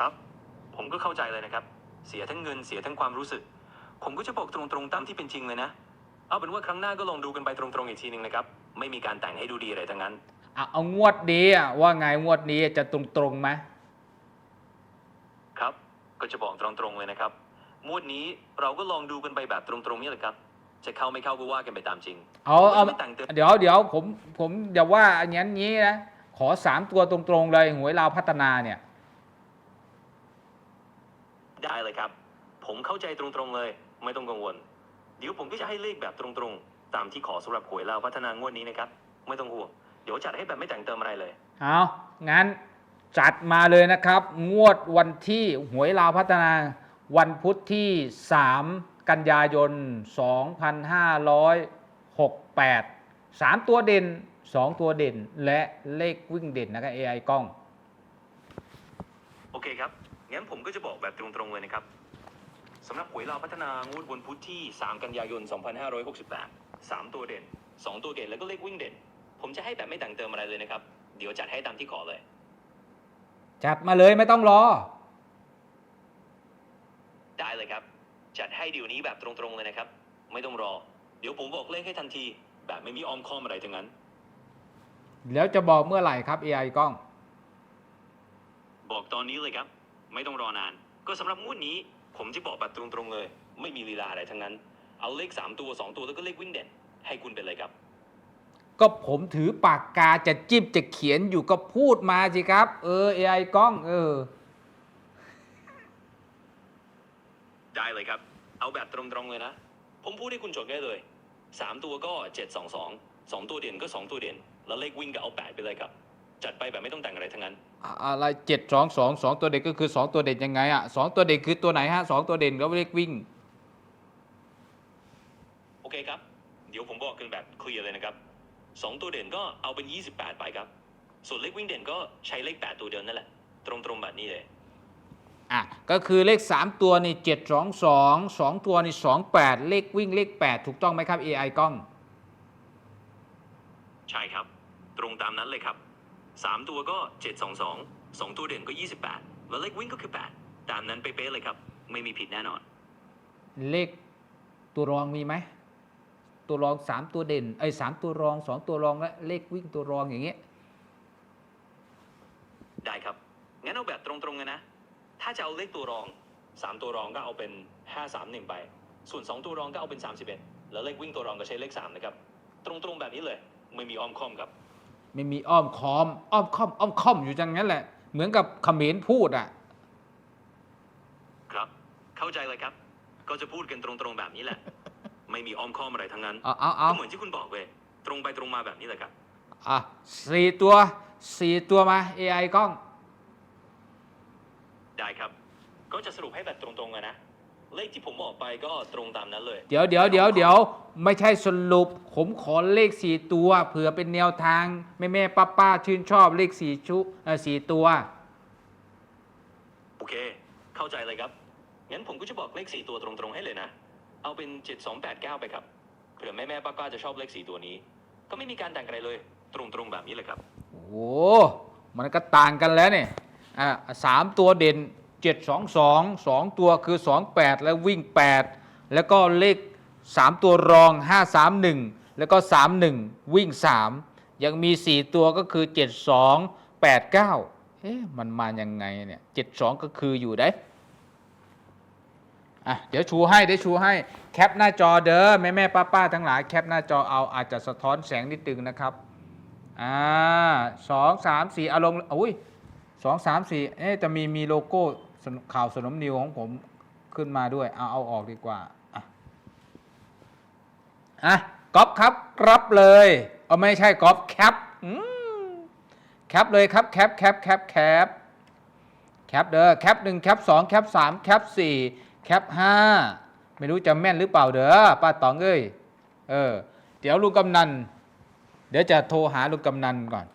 ครับ ผมก็เข้าใจเลยนะครับ เสียทั้งเงินเสียทั้งความรู้สึก ผมก็จะบอกตรงๆตามที่เป็นจริงเลยนะ เอาเป็นว่าครั้งหน้าก็ลองดูกันไปตรงๆอีกทีหนึ่งนะครับ ไม่มีการแต่งให้ดูดีอะไรทั้งนั้น อะเอางวดนี้อะว่าไงงวดนี้จะตรงตรงๆไหมครับ ก็จะบอกตรงๆเลยนะครับมวดนี้เราก็ลองดูกันไปแบบตรงๆนี่แหละครับ จะเข้าไม่เข้าก็ว่ากันไปตามจริงเอาเอาไม่แต่งเติมเดี๋ยวเดี๋ยวผมผมอย่าว่าอย่างนั้นงี้นะขอสามตัวตรงๆเลยหวยลาวพัฒนาเนี่ย ได้เลยครับ ผมเข้าใจตรงๆเลย ไม่ต้องกังวล เดี๋ยวผมก็จะให้เลขแบบตรงๆ ตามที่ขอสำหรับหวยเราวพัฒนางวดนี้นะครับ ไม่ต้องห่วง เดี๋ยวจัดให้แบบไม่แต่งเติมอะไรเลย เอางั้นจัดมาเลยนะครับ งวดวันที่หวยลาวพัฒนาวันพุธที่ 3 กันยายน 2568 3 ตัวเด่น 2 ตัวเด่น และเลขวิ่งเด่นนะครับ AI กล้อง โอเคครับ งั้นผมก็จะบอกแบบตรงๆเลยนะครับสำหรับหวยเราวพัฒนางวดวันพุธที่ 3 กันยายน 2568 3 ตัวเด่น 2 ตัวเด่นแล้วก็เลขวิ่งเด่น ผมจะให้แบบไม่แต่งเติมอะไรเลยนะครับ เดี๋ยวจัดให้ตามที่ขอเลย จัดมาเลยไม่ต้องรอ ได้เลยครับ จัดให้เดี๋ยวนี้แบบตรงๆเลยนะครับ ไม่ต้องรอ เดี๋ยวผมบอกเลขให้ทันที แบบไม่มีออมคอมอะไรทั้งนั้น แล้วจะบอกเมื่อไหร่ครับ AI กล้อง บอกตอนนี้เลยครับ ไม่ต้องรอนาน ก็สำหรับงวดนี้ ผมจะบอกแบบตรงๆเลย ไม่มีลีลาอะไรทั้งนั้น เอาเลข 3 ตัว 2 ตัวแล้วก็เลขวิ่งเด่นให้คุณไปเลยครับ ก็ผมถือปากกาจะจิ้มจะเขียนอยู่ก็พูดมาสิครับ เออ AI กล้อง เออ ได้เลยครับ เอาแบบตรงๆเลยนะ ผมพูดให้คุณจดได้เลย 3 ตัวก็ 722 2 ตัวเด่นก็ 2 ตัวเด่น แล้วเลขวิ่งก็เอา 8 ไปเลยครับ จัดไปแบบไม่ต้องแต่งอะไรทั้งนั้น อะอะไรเจ็ดสองสองสองตัวเด่นก็คือสองตัวเด่นยังไงอะสองตัวเด่นคือตัวไหนฮะสองตัวเด่นก็เลขวิ่ง โอเคครับ เดี๋ยวผมบอกกันแบบเคลียร์เลยนะครับ2ตัวเด่นก็เอาเป็น 28 ไปครับ ส่วนเลขวิ่งเด่นก็ใช้เลข 8 ตัวเดียวนั่นแหละ ตรงๆแบบนี้เลยอะก็คือเลข 3 ตัวนี่7 2 2 2 ตัวนี่2 8 เลขวิ่งเลข 8 ถูกต้องไหมครับ AI กล้อง ใช่ครับ ตรงตามนั้นเลยครับ 3 ตัวก็ 722 2 ตัวเด่นก็ 28 แล้วเลขวิ่งก็คือ 8 ตามนั้นเป๊ะๆเลยครับ ไม่มีผิดแน่นอน เลขตัวรองมีไหม ตัวรอง 3 ตัวเด่นไอ้ยสามตัวรอง 2 ตัวรองและเลขวิ่งตัวรองอย่างเงี้ยได้ครับ งั้นเอาแบบตรงๆเลยนะ ถ้าจะเอาเลขตัวรอง 3 ตัวรองก็เอาเป็น 531 ไป ส่วน 2 ตัวรองก็เอาเป็น 31 แล้วเลขวิ่งตัวรองก็ใช้เลข 3 นะครับ ตรงๆแบบนี้เลย ไม่มีอ้อมค้อมครับ ไม่มีอ้อมคอม อ้อมค่อม อ้อมค่อมอยู่จังนั้นแหละ เหมือนกับเขมรพูดอะ ครับ เข้าใจเลยครับ ก็จะพูดกันตรงๆแบบนี้แหละ ไม่มีอ้อมค้อมอะไรทั้งนั้นเอาเอาเอาก็เหมือนที่คุณบอกเว้ยตรงไปตรงมาแบบนี้แหละครับอะสี่ตัวสี่ตัวมา AI กล้อง ได้ครับ ก็จะสรุปให้แบบตรงๆเลยนะ เลขที่ผมบอกไปก็ตรงตามนั้นเลย เดี๋ยวเดี๋ยวเดี๋ยวเดี๋ยวไม่ใช่สรุป ผมขอเลขสี่ตัว เผื่อเป็นแนวทาง แม่แม่ป้าป้าชื่นชอบเลขสี่ชุเอ่อสี่ตัว โอเค เข้าใจเลยครับ งั้นผมก็จะบอกเลขสี่ตัวตรงๆให้เลยนะ เอาเป็น7289ไปครับ เผื่อแม่แม่ๆป้าๆจะชอบเลขสี่ตัวนี้ ก็ไม่มีการแต่งอะไรเลย ตรงๆแบบนี้เลยครับ โอ้โหมันก็ต่างกันแล้วเนี่ยอะสามตัวเด่น เจ็ดสองสองสองตัวคือสองแปดแล้ววิ่งแปดแล้วก็เลขสามตัวรองห้าสามหนึ่งแล้วก็สามหนึ่งวิ่งสามยังมีสี่ตัวก็คือเจ็ดสองแปดเก้าเอ๊ะมันมายังไงเนี่ยเจ็ดสองก็คืออยู่ได้อะเดี๋ยวชูให้เดี๋ยวชูให้แคปหน้าจอเด้อแม่แม่ป้าป้าทั้งหลายแคปหน้าจอเอาอาจจะสะท้อนแสงนิดนึงนะครับอ่าสองสามสี่อาลงอุ้ยสองสามสี่เอ๊ะจะมีมีโลโก้ ข่าวสนมนิวของผมขึ้นมาด้วย เอาเอาออกดีกว่า อะอะก๊อปครับรับเลยเอาไม่ใช่ก๊อปแคปอืมแคปเลยครับแคปแคปแคปแคปแคปเด้อแคปหนึ่งแคปสองแคปสามแคปสี่แคปห้าไม่รู้จะแม่นหรือเปล่าเด้อป้าตองเอ้ยเออ เดี๋ยวลุงกำนัน เดี๋ยวจะโทรหาลุงกำนันก่อน